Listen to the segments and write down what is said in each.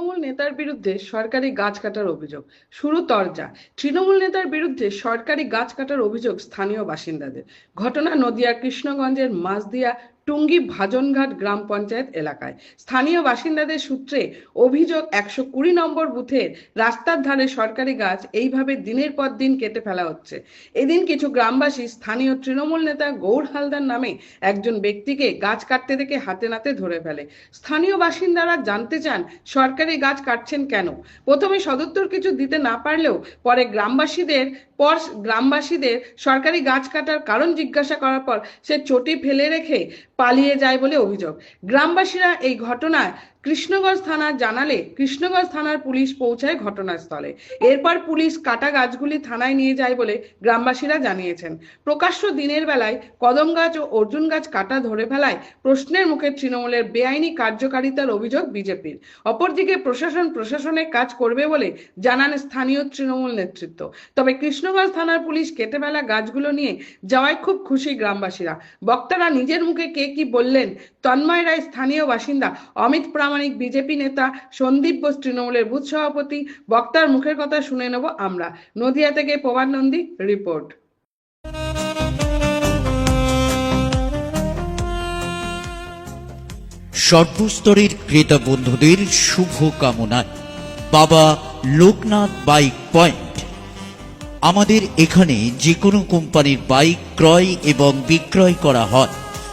তৃণমূল নেতার বিরুদ্ধে সরকারি গাছ কাটার অভিযোগ। শুরু তরজা। তৃণমূল নেতার বিরুদ্ধে সরকারি গাছ কাটার অভিযোগ স্থানীয় বাসিন্দাদের। ঘটনা নদিয়ার কৃষ্ণগঞ্জের মাঝদিয়া টুঙ্গি ভাজনঘাট গ্রাম পঞ্চায়েত এলাকায়। স্থানীয় বাসিন্দাদের সূত্রে অভিযোগ একশো কুড়ি নম্বর বুথের রাস্তার ধারে সরকারি গাছ এইভাবে দিনের পর দিন কেটে ফেলা হচ্ছে। এদিন কিছু গ্রামবাসী স্থানীয় তৃণমূল নেতা গৌর হালদার নামে একজন ব্যক্তিকে গাছ কাটতে দেখে হাতে নাতে ধরে ফেলে। স্থানীয় বাসিন্দারা জানতে চান, সরকারি গাছ কাটছেন কেন? প্রথমে সদুত্তর কিছু দিতে না পারলেও পরে গ্রামবাসীদের পর গ্রামবাসীদের সরকারি গাছ কাটার কারণ জিজ্ঞাসা করার পর সে চটি ফেলে রেখে পালিয়ে যায় বলে অভিযোগ। গ্রামবাসীরা এই ঘটনায় কৃষ্ণগঞ্জ থানা জানালে কৃষ্ণগঞ্জ থানার পুলিশ পৌঁছায় ঘটনাস্থলে। এরপর পুলিশ কাটা গাছগুলি থানায় নিয়ে যায় বলে গ্রামবাসীরা জানিয়েছেন। প্রকাশ্য দিনের বেলায় কদম গাছ ও অর্জুন গাছ কাটা ধরে ফেলায় প্রশ্নের মুখে তৃণমূলের বেআইনি কার্যকারিতার অভিযোগ বিজেপির। অপরদিকে প্রশাসন প্রশাসনের কাজ করবে বলে জানান স্থানীয় তৃণমূল নেতৃত্ব। তবে কৃষ্ণগঞ্জ থানার পুলিশ কেটে ফেলা গাছগুলো নিয়ে যাওয়ায় খুব খুশি গ্রামবাসীরা। বক্তারা নিজের মুখে কে কি বললেন, তন্ময় রায় স্থানীয় বাসিন্দা অমিত প্রামাণিক বিজেপি নেতা সন্দীপ বোস তৃণমূলের বুথ সভাপতি, বক্তার মুখের কথা শুনে নেব আমরা। নদিয়া থেকে প্রভাত নন্দী, রিপোর্ট। সর্বস্তরের ক্রেতা বন্ধুদের শুভ কামনায় বাবা লোকনাথ বাইক পয়েন্ট। আমাদের এখানে যে কোনো কোম্পানির বাইক ক্রয় এবং বিক্রয় করা হয়।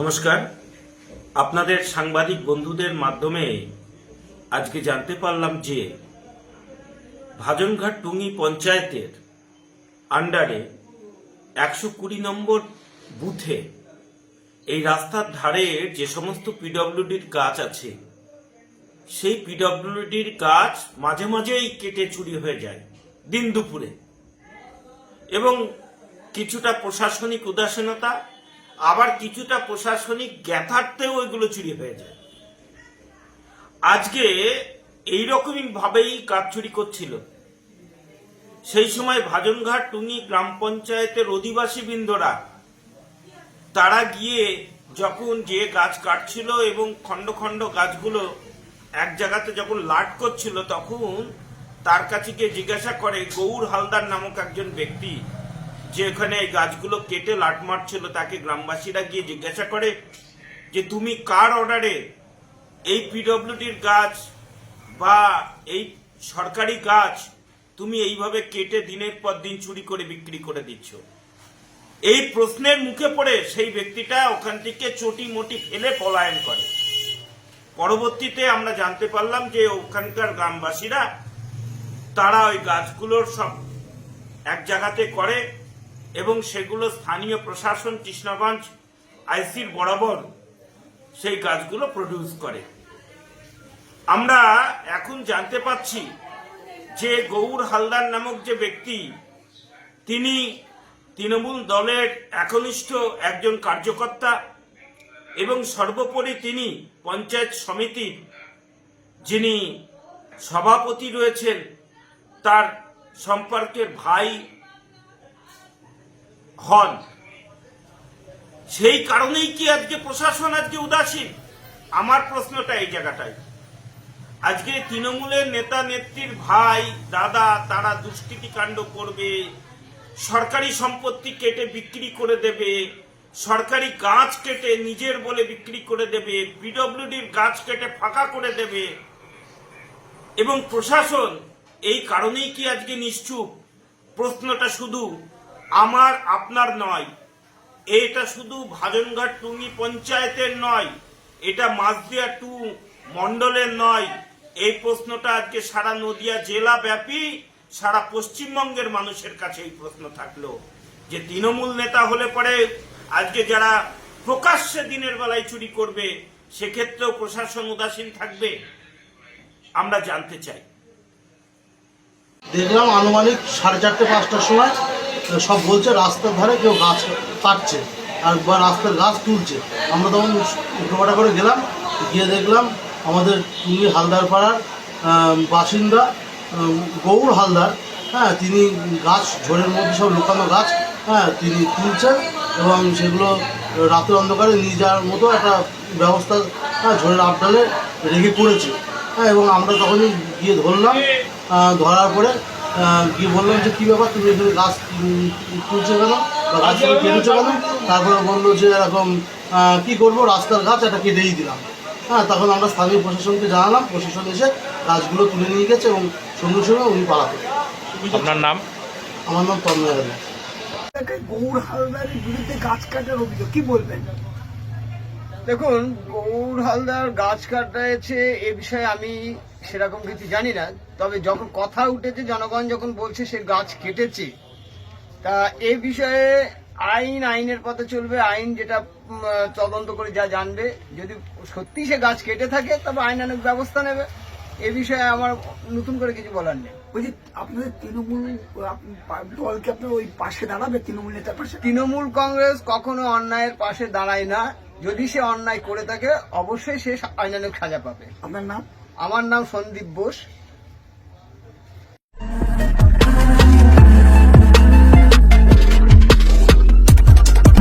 নমস্কার। আপনাদের সাংবাদিক বন্ধুদের মাধ্যমে আজকে জানতে পারলাম যে ভাজনঘাট টুঙ্গি পঞ্চায়েতের আন্ডারে একশো কুড়ি নম্বর বুথে এই রাস্তার ধারে যে সমস্ত পিডব্লিউডির গাছ আছে, সেই পিডব্লিউডির গাছ মাঝে মাঝেই কেটে চুরি হয়ে যায় দিন দুপুরে। এবং কিছুটা প্রশাসনিক উদাসীনতা আবার কিছুটা প্রশাসনিক জ্ঞাতার্থেও এগুলো চুরি হয়ে যায়। আজকে এইরকমই ভাবেই কাজ চুরি করছিল। সেই সময় ভাজনঘাট, টুঙ্গি গ্রাম পঞ্চায়েতের অধিবাসী বৃন্দরা, তারা গিয়ে যখন যে গাছ কাটছিল এবং খণ্ড খণ্ড গাছগুলো এক জায়গাতে যখন লাট করছিল, তখন তার কাছে গিয়ে জিজ্ঞাসা করে গৌর হালদার নামক একজন ব্যক্তি যে এখানে এই গাছগুলো কেটে লাট মারছিল, তাকে গ্রামবাসীরা গিয়ে জিজ্ঞাসা করে যে, তুমি কার অর্ডারে এই পিডব্লিউডির গাছ বা এই সরকারি গাছ তুমি এইভাবে কেটে দিনের পর দিন চুরি করে বিক্রি করে দিচ্ছ? এই প্রশ্নের মুখে পড়ে সেই ব্যক্তিটা ওখান থেকে চটি মোটি ফেলে পলায়ন করে। পরবর্তীতে আমরা জানতে পারলাম যে ওখানকার গ্রামবাসীরা তারা ওই গাছগুলোর সব এক জায়গাতে করে এবং সেগুলো স্থানীয় প্রশাসন কৃষ্ণগঞ্জ, আইসির বরাবর সেই গাছগুলো প্রডিউস করে। আমরা এখন জানতে পাচ্ছি যে গৌর হালদার নামক যে ব্যক্তি, তিনি তৃণমূল দলের একনিষ্ঠ একজন কার্যকর্তা এবং সর্বোপরি তিনি পঞ্চায়েত সমিতির যিনি সভাপতি রয়েছেন, তার সম্পর্কের ভাই হন। সেই কারণেই কি আজকে প্রশাসন আজকে উদাসীন? আমার প্রশ্নটা এই জায়গাটায়। আজকে তৃণমূলের নেতা, নেত্রীর ভাই, দাদা, তারা দুষ্কৃতি কাণ্ড করবে, সরকারি সম্পত্তি কেটে বিক্রি করে দেবে, সরকারি গাছ কেটে নিজের বলে বিক্রি করে দেবে পিডব্লিউডির গাছ কেটে ফাঁকা করে দেবে, এবং প্রশাসন এই কারণেই কি আজকে নিশ্চুপ? প্রশ্নটা শুধু আমার, আপনার নয়। এটা শুধু ভাজনঘাট টুঙ্গি পঞ্চায়েতের নয়, এটা মাঝদিয়া টু মন্ডলের নয়। এই প্রশ্নটা আজকে সারা নদিয়া জেলা ব্যাপী সারা পশ্চিমবঙ্গের মানুষের কাছে এই প্রশ্ন থাকল। যে তৃণমূল নেতা হলে পরে আজকে যারা প্রকাশ্যে দিনের বেলায় চুরি করবে, সেক্ষেত্রেও প্রশাসন উদাসীন থাকবে। আমরা জানতে চাই। দেখলাম আনুমানিক সাড়ে চারটে পাঁচটার সময় সব বলছে রাস্তার ধারে কেউ গাছ কাটছে আর বা রাস্তার গাছ তুলছে। আমরা তখন উল্টোপাটা করে গেলাম, গিয়ে দেখলাম আমাদের টুঙ্গি হালদার পাড়ার বাসিন্দা গৌর হালদার হ্যাঁ তিনি গাছ ঝোড়ের মধ্যে সব লুকানো গাছ হ্যাঁ তিনি তুলছেন এবং সেগুলো রাতের অন্ধকারে নিয়ে যাওয়ার মতো একটা ব্যবস্থা হ্যাঁ ঝোড়ের আবডালে রেখে পড়েছে। হ্যাঁ এবং আমরা তখনই গিয়ে ধরলাম ধরার পরে গিয়ে বললাম যে কী ব্যাপার? তুমি এখানে গাছ তুলছো কেন বা গাছগুলো কেটেছো কেন তারপরে বলল যে এরকম কী করব? রাস্তার গাছ একটা কেটেই দিলাম। হ্যাঁ তখন আমরা স্থানীয় প্রশাসনকে জানালাম। প্রশাসন এসে গাছগুলো তুলে নিয়ে গেছে এবং সঙ্গে সঙ্গে উনি পালাতে আপনার নাম? আমার নাম তন্ময় রাজা গৌর হালদারের বিরুদ্ধে গাছ কাটার অভিযোগ। কি বলবেন? দেখুন গৌর হালদার গাছ কাটাচ্ছে এ বিষয়ে আমি সেরকম কিছু জানি না। তবে যখন কথা উঠেছে জনগণ যখন বলছে সে গাছ কেটেছে তা এ বিষয়ে আইন আইনের পথে চলবে। আইন যেটা তদন্ত করে যা জানবে। যদি সত্যি সে গাছ কেটে থাকে তবে আইন আইনানুক ব্যবস্থা নেবে। এ বিষয়ে আমার নতুন করে কিছু বলার নেই। বলছি আপনাদের তৃণমূল দলকে আপনার ওই পাশে দাঁড়াবে তৃণমূল নেতার পাশে? তৃণমূল কংগ্রেস কখনো অন্যায়ের পাশে দাঁড়ায় না। যদি সে অন্যায় করে থাকে অবশ্যই সে আইনানুক সাজা পাবে। আপনার নাম? আমার নাম সন্দীপ বোস।